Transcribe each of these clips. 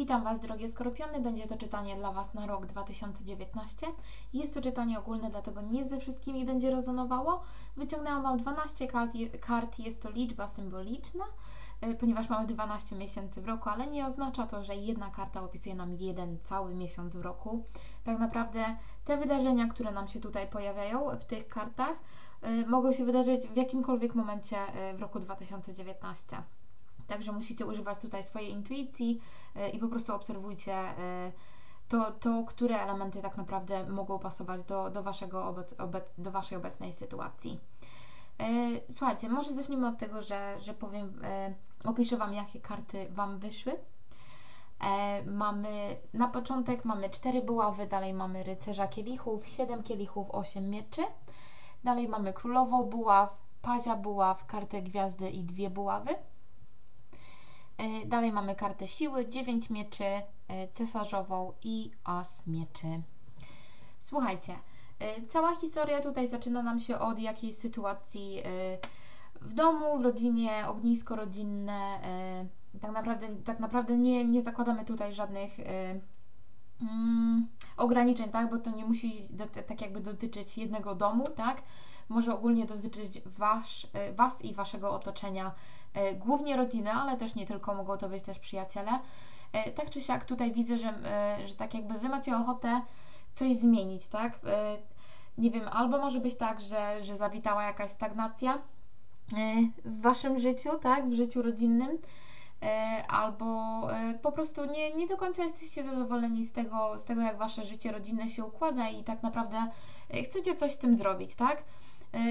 Witam Was, drogie skorpiony. Będzie to czytanie dla Was na rok 2019. Jest to czytanie ogólne, dlatego nie ze wszystkimi będzie rezonowało. Wyciągnęłam Wam 12 kart, kart jest to liczba symboliczna, e, ponieważ mamy 12 miesięcy w roku, ale nie oznacza to, że jedna karta opisuje nam jeden cały miesiąc w roku. Tak naprawdę te wydarzenia, które nam się tutaj pojawiają w tych kartach, e, mogą się wydarzyć w jakimkolwiek momencie e, w roku 2019. Także musicie używać tutaj swojej intuicji i po prostu obserwujcie to, to które elementy tak naprawdę mogą pasować do, do, waszego obec, obec, do Waszej obecnej sytuacji. Słuchajcie, może zacznijmy od tego, że, że powiem, opiszę Wam, jakie karty Wam wyszły. Mamy na początek mamy cztery buławy, dalej mamy rycerza kielichów, siedem kielichów, osiem mieczy. Dalej mamy królową buław, pazia buław, kartę gwiazdy i dwie buławy. E, dalej mamy kartę siły, 9 mieczy, e, cesarzową i as mieczy. Słuchajcie, e, cała historia tutaj zaczyna nam się od jakiejś sytuacji w domu, w rodzinie, ognisko rodzinne. Tak naprawdę, tak naprawdę nie, nie zakładamy tutaj żadnych mm, ograniczeń, tak? Bo to nie musi tak jakby dotyczyć jednego domu, tak? Może ogólnie dotyczyć wasz, Was i Waszego otoczenia głównie rodziny, ale też nie tylko, mogą to być też przyjaciele. E, tak czy siak tutaj widzę, że, e, że tak jakby Wy macie ochotę coś zmienić, tak? Nie wiem, albo może być tak, że, że zawitała jakaś stagnacja w Waszym życiu, tak? W życiu rodzinnym, albo po prostu nie, nie do końca jesteście zadowoleni z tego, z tego, jak Wasze życie rodzinne się układa i tak naprawdę chcecie coś z tym zrobić, tak?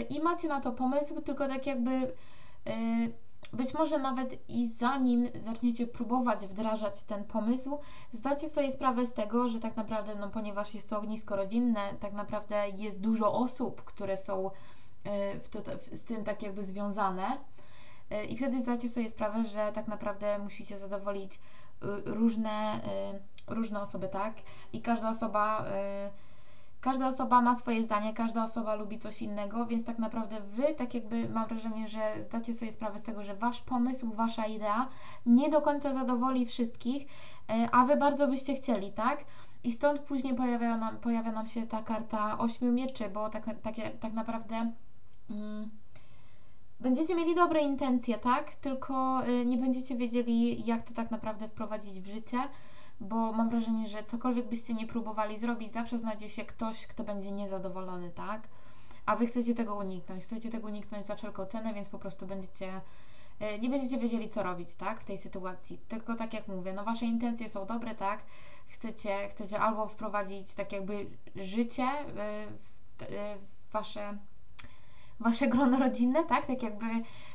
I macie na to pomysł, tylko tak jakby być może nawet i zanim zaczniecie próbować wdrażać ten pomysł, zdacie sobie sprawę z tego, że tak naprawdę, no ponieważ jest to ognisko rodzinne, tak naprawdę jest dużo osób, które są e, to, z tym tak jakby związane. E, I wtedy zdacie sobie sprawę, że tak naprawdę musicie zadowolić e, różne, różne osoby, tak? I każda osoba Każda osoba ma swoje zdanie, każda osoba lubi coś innego, więc tak naprawdę Wy, tak jakby mam wrażenie, że zdacie sobie sprawę z tego, że Wasz pomysł, Wasza idea nie do końca zadowoli wszystkich, e, a Wy bardzo byście chcieli, tak? I stąd później pojawia nam, pojawia nam się ta karta ośmiu mieczy, bo tak, tak, tak naprawdę mm, będziecie mieli dobre intencje, tak? Tylko y, nie będziecie wiedzieli, jak to tak naprawdę wprowadzić w życie bo mam wrażenie, że cokolwiek byście nie próbowali zrobić, zawsze znajdzie się ktoś, kto będzie niezadowolony, tak? A wy chcecie tego uniknąć, chcecie tego uniknąć za wszelką cenę, więc po prostu będziecie e, nie będziecie wiedzieli, co robić, tak, w tej sytuacji. Tylko tak jak mówię, no wasze intencje są dobre, tak, chcecie, chcecie albo wprowadzić tak jakby życie e, w, e, wasze wasze grono rodzinne, tak, tak jakby,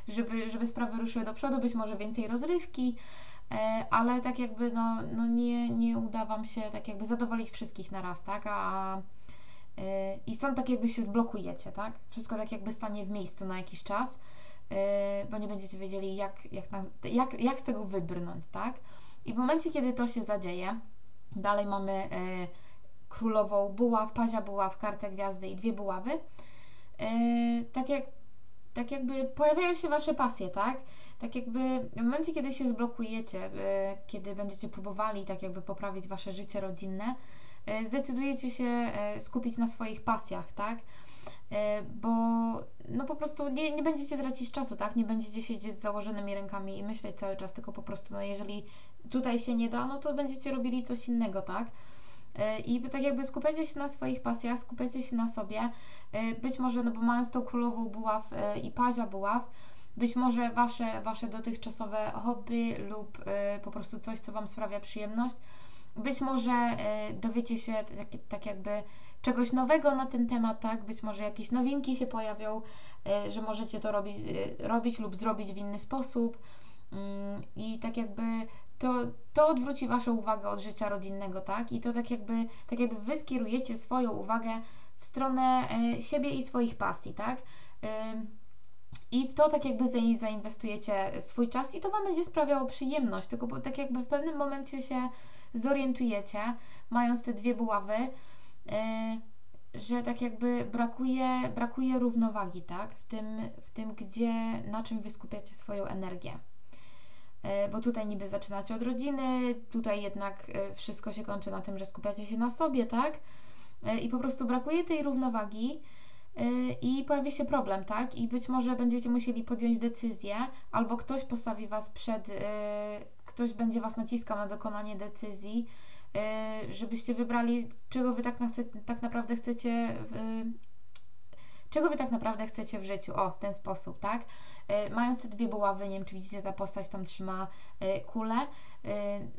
żeby, żeby sprawy ruszyły do przodu, być może więcej rozrywki, ale tak jakby no, no nie, nie uda Wam się tak jakby zadowolić wszystkich na raz, tak? A, e, I stąd tak jakby się zblokujecie, tak? Wszystko tak jakby stanie w miejscu na jakiś czas, e, bo nie będziecie wiedzieli, jak, jak, jak, jak z tego wybrnąć, tak? I w momencie, kiedy to się zadzieje, dalej mamy królową buław, pazia buław, kartę gwiazdy i dwie buławy, tak jak tak jakby pojawiają się Wasze pasje, tak? Tak jakby w momencie, kiedy się zblokujecie, e, kiedy będziecie próbowali tak jakby poprawić wasze życie rodzinne, e, zdecydujecie się e, skupić na swoich pasjach, tak? Bo no po prostu nie, nie będziecie tracić czasu, tak? Nie będziecie siedzieć z założonymi rękami i myśleć cały czas, tylko po prostu, no jeżeli tutaj się nie da, no to będziecie robili coś innego, tak? I tak jakby skupiacie się na swoich pasjach, skupiacie się na sobie. Być może, no bo mając tą królową buław i pazia buław, być może wasze, wasze dotychczasowe hobby lub y, po prostu coś, co Wam sprawia przyjemność. Być może y, dowiecie się tak, tak jakby czegoś nowego na ten temat, tak? Być może jakieś nowinki się pojawią, y, że możecie to robić, robić lub zrobić w inny sposób. Mm, I tak jakby to, to odwróci Waszą uwagę od życia rodzinnego, tak? I to tak jakby, tak jakby Wy skierujecie swoją uwagę w stronę siebie i swoich pasji, tak? I w to tak jakby zainwestujecie swój czas i to Wam będzie sprawiało przyjemność, tylko tak jakby w pewnym momencie się zorientujecie, mając te dwie buławy, yy, że tak jakby brakuje, brakuje równowagi, tak? W tym, w tym, gdzie, na czym Wy skupiacie swoją energię. e, bo tutaj niby zaczynacie od rodziny, tutaj jednak e, wszystko się kończy na tym, że skupiacie się na sobie, tak? E, I po prostu brakuje tej równowagi i pojawi się problem, tak? I być może będziecie musieli podjąć decyzję, albo ktoś postawi Was przed, ktoś będzie Was naciskał na dokonanie decyzji, żebyście wybrali, czego Wy tak, na, tak naprawdę chcecie czego Wy tak naprawdę chcecie w życiu. O, w ten sposób, tak? E, mając te dwie buławy, nie wiem, czy widzicie, ta postać tam trzyma kulę.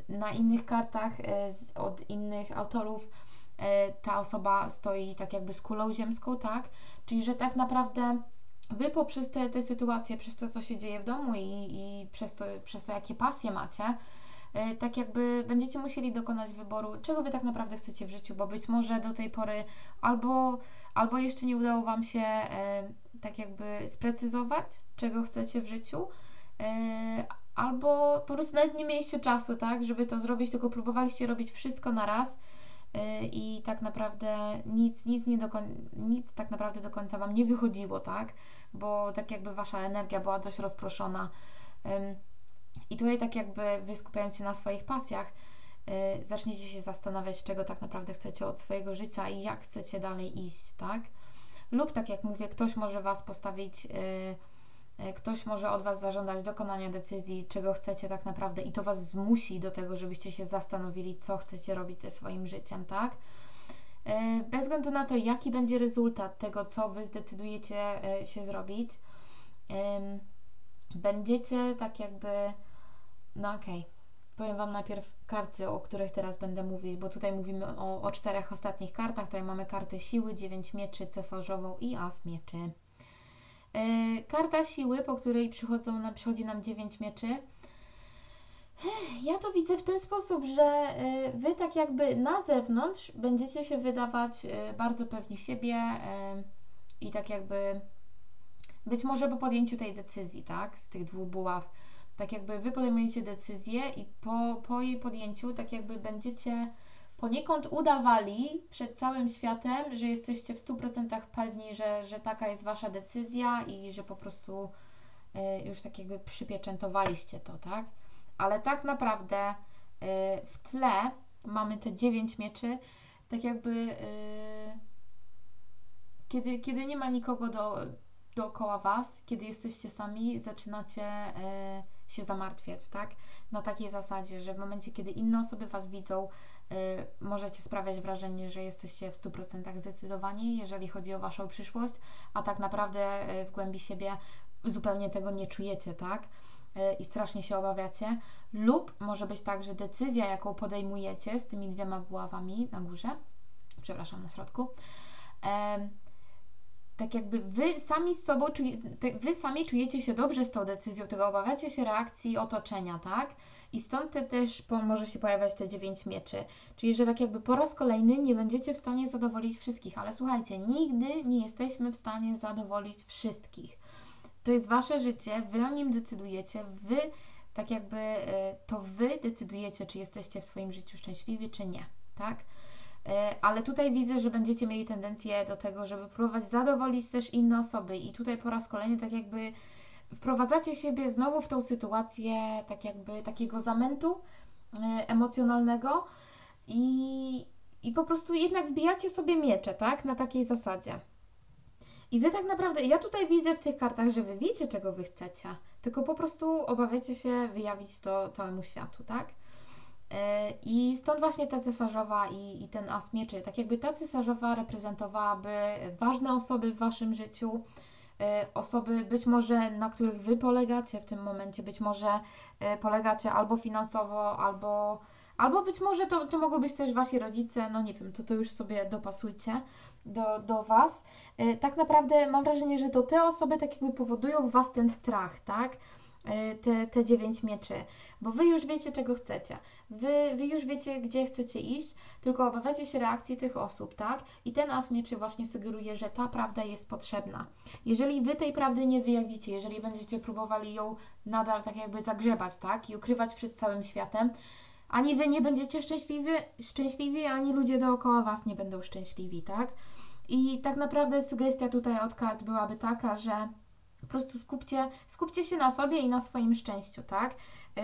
Na innych kartach od innych autorów ta osoba stoi tak jakby z kulą ziemską, tak? Czyli, że tak naprawdę Wy poprzez te, te sytuacje, przez to, co się dzieje w domu i, i przez, to, przez to, jakie pasje macie, tak jakby będziecie musieli dokonać wyboru, czego Wy tak naprawdę chcecie w życiu, bo być może do tej pory albo albo jeszcze nie udało Wam się e, tak jakby sprecyzować, czego chcecie w życiu, e, albo po prostu nawet nie mieliście czasu, tak, żeby to zrobić, tylko próbowaliście robić wszystko na raz e, i tak naprawdę nic, nic, nie do nic tak naprawdę do końca Wam nie wychodziło, tak, bo tak jakby Wasza energia była dość rozproszona. I tutaj tak jakby Wy skupiając się na swoich pasjach, Y, zaczniecie się zastanawiać, czego tak naprawdę chcecie od swojego życia i jak chcecie dalej iść, tak? Lub tak jak mówię, ktoś może Was postawić, y, y, ktoś może od Was zażądać dokonania decyzji, czego chcecie tak naprawdę i to Was zmusi do tego, żebyście się zastanowili, co chcecie robić ze swoim życiem, tak? Bez względu na to, jaki będzie rezultat tego, co Wy zdecydujecie się zrobić, będziecie tak jakby, no okej, okay Powiem Wam najpierw karty, o których teraz będę mówić, bo tutaj mówimy o, o czterech ostatnich kartach. Tutaj mamy kartę siły, dziewięć mieczy, cesarzową i as mieczy. Yy, karta siły, po której przychodzą przychodzi nam dziewięć mieczy. Ja to widzę w ten sposób, że y, Wy tak jakby na zewnątrz będziecie się wydawać y, bardzo pewni siebie i tak jakby być może po podjęciu tej decyzji, tak, z tych dwóch buław, tak jakby Wy podejmujecie decyzję i po, po jej podjęciu tak jakby będziecie poniekąd udawali przed całym światem, że jesteście w 100% pewni, że, że taka jest Wasza decyzja i że po prostu y, już tak jakby przypieczętowaliście to, tak? Ale tak naprawdę y, w tle mamy te dziewięć mieczy, tak jakby y, kiedy, kiedy nie ma nikogo do, dookoła Was, kiedy jesteście sami, zaczynacie się zamartwiać, tak? Na takiej zasadzie, że w momencie, kiedy inne osoby Was widzą, możecie sprawiać wrażenie, że jesteście w 100% zdecydowani, jeżeli chodzi o Waszą przyszłość, a tak naprawdę yy, w głębi siebie zupełnie tego nie czujecie, tak? Yy, I strasznie się obawiacie. Lub może być tak, że decyzja, jaką podejmujecie z tymi dwiema buławami na górze, przepraszam, na środku, tak jakby wy sami z sobą, wy sami czujecie się dobrze z tą decyzją, tego obawiacie się reakcji otoczenia, tak? I stąd te też po, może się pojawiać te dziewięć mieczy. Czyli, że tak jakby po raz kolejny nie będziecie w stanie zadowolić wszystkich, ale słuchajcie, nigdy nie jesteśmy w stanie zadowolić wszystkich. To jest wasze życie, wy o nim decydujecie, wy tak jakby e, to wy decydujecie, czy jesteście w swoim życiu szczęśliwi, czy nie, tak? E, ale tutaj widzę, że będziecie mieli tendencję do tego, żeby próbować zadowolić też inne osoby i tutaj po raz kolejny tak jakby wprowadzacie siebie znowu w tą sytuację tak jakby takiego zamętu e, emocjonalnego i, i po prostu jednak wbijacie sobie miecze, tak? Na takiej zasadzie. I wy tak naprawdę, ja tutaj widzę w tych kartach, że wy wiecie, czego wy chcecie, tylko po prostu obawiacie się wyjawić to całemu światu, tak? E, I stąd właśnie ta cesarzowa i, i ten as mieczy. Tak jakby ta cesarzowa reprezentowałaby ważne osoby w Waszym życiu, osoby być może na których Wy polegacie w tym momencie, być może e, polegacie albo finansowo, albo, albo być może to, to mogą być też Wasi rodzice, no nie wiem, to to już sobie dopasujcie do, do Was. Tak naprawdę mam wrażenie, że to te osoby tak jakby powodują w Was ten strach, tak? E, te, te dziewięć mieczy, bo Wy już wiecie, czego chcecie. Wy, wy już wiecie, gdzie chcecie iść, tylko obawiacie się reakcji tych osób, tak? I ten as mieczy właśnie sugeruje, że ta prawda jest potrzebna. Jeżeli Wy tej prawdy nie wyjawicie, jeżeli będziecie próbowali ją nadal tak jakby zagrzebać, tak? I ukrywać przed całym światem, ani Wy nie będziecie szczęśliwi, szczęśliwi, ani ludzie dookoła Was nie będą szczęśliwi, tak? I tak naprawdę sugestia tutaj od kart byłaby taka, że po prostu skupcie, skupcie się na sobie i na swoim szczęściu, tak?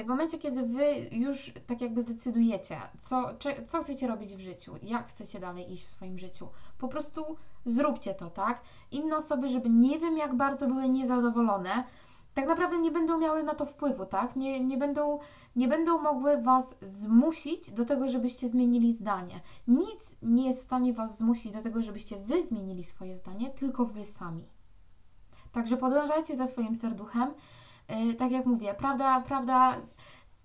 w momencie, kiedy Wy już tak jakby zdecydujecie, co, co chcecie robić w życiu, jak chcecie dalej iść w swoim życiu, po prostu zróbcie to, tak? Inne osoby, żeby nie wiem jak bardzo były niezadowolone, tak naprawdę nie będą miały na to wpływu, tak? Nie, nie, będą, nie będą mogły Was zmusić do tego, żebyście zmienili zdanie. Nic nie jest w stanie Was zmusić do tego, żebyście Wy zmienili swoje zdanie, tylko Wy sami. Także podążajcie za swoim serduchem. Yy, tak jak mówię, prawda, prawda,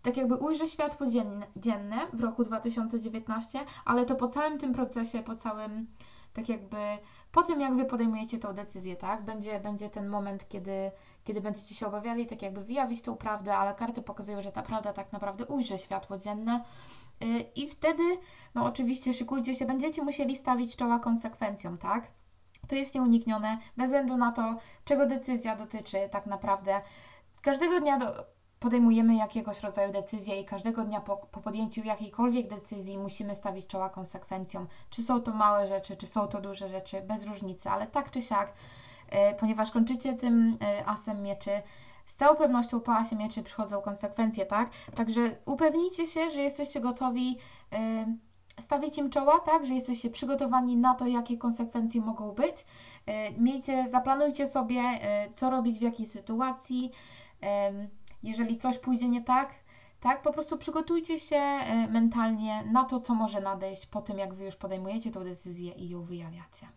tak jakby ujrzy światło dzienne w roku 2019, ale to po całym tym procesie, po całym, tak jakby, po tym jak Wy podejmujecie tą decyzję, tak, będzie, będzie ten moment, kiedy, kiedy będziecie się obawiali, tak jakby wyjawić tą prawdę, ale karty pokazują, że ta prawda tak naprawdę ujrzy światło dzienne. Yy, I wtedy, no oczywiście, szykujcie się, będziecie musieli stawić czoła konsekwencjom, tak? To jest nieuniknione, bez względu na to, czego decyzja dotyczy tak naprawdę. Każdego dnia do, podejmujemy jakiegoś rodzaju decyzję i każdego dnia po, po, podjęciu jakiejkolwiek decyzji musimy stawić czoła konsekwencjom. Czy są to małe rzeczy, czy są to duże rzeczy, bez różnicy, ale tak czy siak, e, ponieważ kończycie tym e, asem mieczy, z całą pewnością po asie mieczy przychodzą konsekwencje, tak? Także upewnijcie się, że jesteście gotowi. E, stawić im czoła, tak, że jesteście przygotowani na to, jakie konsekwencje mogą być. E, miejcie, zaplanujcie sobie, e, co robić w jakiej sytuacji. Jeżeli coś pójdzie nie tak, tak, po prostu przygotujcie się e, mentalnie na to, co może nadejść po tym, jak Wy już podejmujecie tą decyzję i ją wyjawiacie.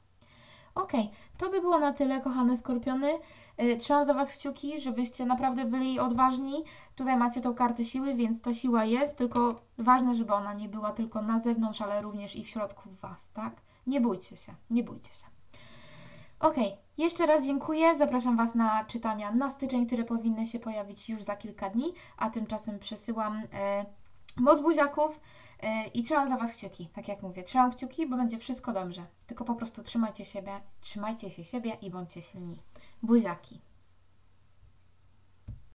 Ok, to by było na tyle, kochane skorpiony. Y, trzymam za Was kciuki, żebyście naprawdę byli odważni. Tutaj macie tą kartę siły, więc ta siła jest, tylko ważne, żeby ona nie była tylko na zewnątrz, ale również i w środku Was, tak? Nie bójcie się, nie bójcie się. Ok, jeszcze raz dziękuję. Zapraszam Was na czytania na styczeń, które powinny się pojawić już za kilka dni, a tymczasem przesyłam e, moc buziaków e, i trzymam za Was kciuki. Tak jak mówię, trzymam kciuki, bo będzie wszystko dobrze. Tylko po prostu trzymajcie siebie, trzymajcie się siebie i bądźcie silni. Buziaki.